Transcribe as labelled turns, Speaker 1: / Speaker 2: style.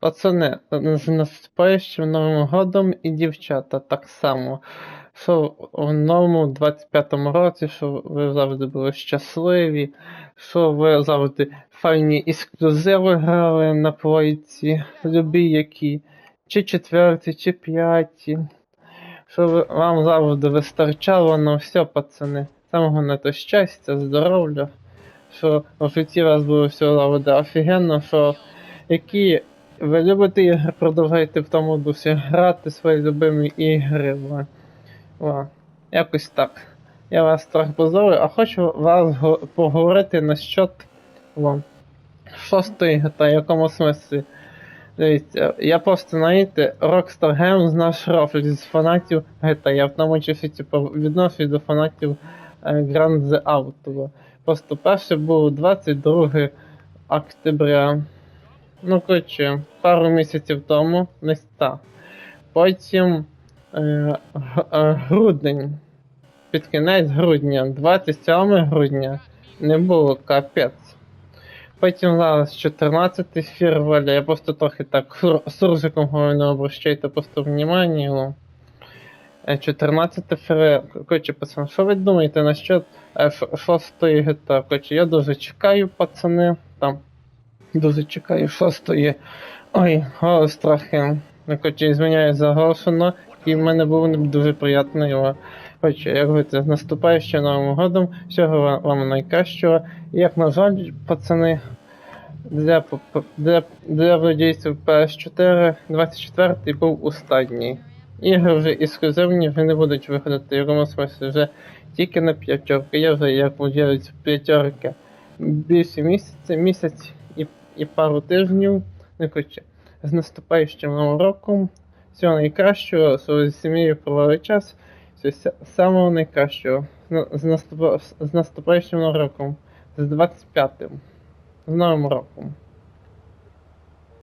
Speaker 1: Пацани, з наступаючим Новим годом і дівчата так само. Що в новому 25-му році, що ви завжди були щасливі, що ви завжди файні ексклюзиви грали на плойці, любі які, чи четверті, чи п'яті. Що ви, вам завжди вистачало на все, пацани. Самого на то щастя, здоров'я, що в житті вас було все завжди офігенно, що які ви любите ігри, продовжуйте в тому дусі грати свої любимі ігри. Во. Во. Якось так. Я вас трохи позорю, а хочу вас поговорити насчет во, шостої GTA, в якому смислі. Дивіться, я просто знаєте, Rockstar Games наш рофль з фанатів GTA. Я в тому часі типу, відношусь до фанатів е, Grand The Auto. Просто перше було 22 октября. Ну, коротше, пару місяців тому, десь так. Потім е, е, грудень. Під кінець грудня, 27 грудня, не було капець. Потім зараз 14 февраля, я просто трохи так сур- суржиком говорю, не обращайте просто внимание. Е, 14 февраля, коротше, пацан, що ви думаєте насчет е, ш- шостої GTA? Коротше, я дуже чекаю, пацани, Дуже чекаю шостої. Ой, голос трохи. Ну, коротше, зміняю заголошено, і в мене був не дуже приємний. його. Коротше, як говорите, з наступаючим Новим годом, всього вам, найкращого. І як на жаль, пацани, для, для, для владійців PS4 24 був останній. Ігри вже ексклюзивні вже не будуть виходити, в якому смислі вже тільки на п'ятерки. Я вже як владієць п'ятерки більше місяця, місяць і, і пару тижнів. Ну, коротше, з наступаючим новим роком. Всього найкращого, своєю сім'єю провели час. Всього самого найкращого. З, на- з, наступа, з наступаючим новим роком. З 25-м. З Новим роком.